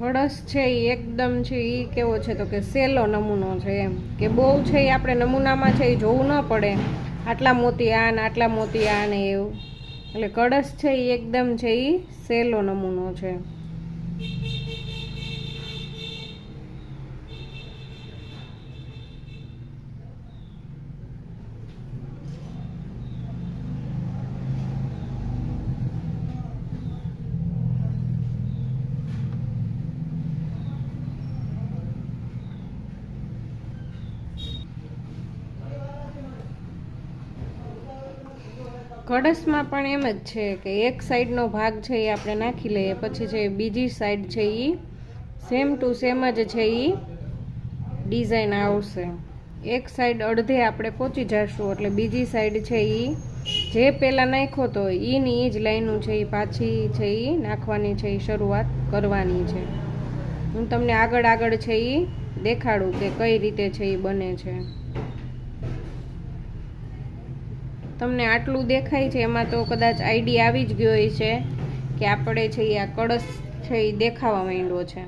કળશ છે એ એકદમ છે એ કેવો છે તો કે સેલો નમૂનો છે એમ. કે બહુ છે એ આપણે નમૂનામાં છે એ જોવું ન પડે. આટલા મોતી આ ને આટલા મોતી આ ને એવું. એટલે કળશ છે એ એકદમ છે એ સેલો નમૂનો છે. કળશમાં પણ એમ જ છે કે એક સાઈડનો ભાગ છે એ આપણે નાખી લઈએ, પછી જે બીજી સાઈડ છે એ સેમ ટુ સેમ જ છે એ ડિઝાઇન આવશે. એક સાઈડ અડધે આપણે પહોંચી જશું, એટલે બીજી સાઈડ છે એ જે પહેલાં નાખ્યો તો એની એ જ લાઈનું છે એ પાછી છે એ નાખવાની છે એ શરૂઆત કરવાની છે. હું તમને આગળ આગળ છે એ દેખાડું કે કઈ રીતે છે એ બને છે. તમને આટલું દેખાય છે, એમાં તો કદાચ આઈડી આવી જ ગયો છે કે આપણે છે આ કળશ છે એ દેખાવા માંડ્યો છે.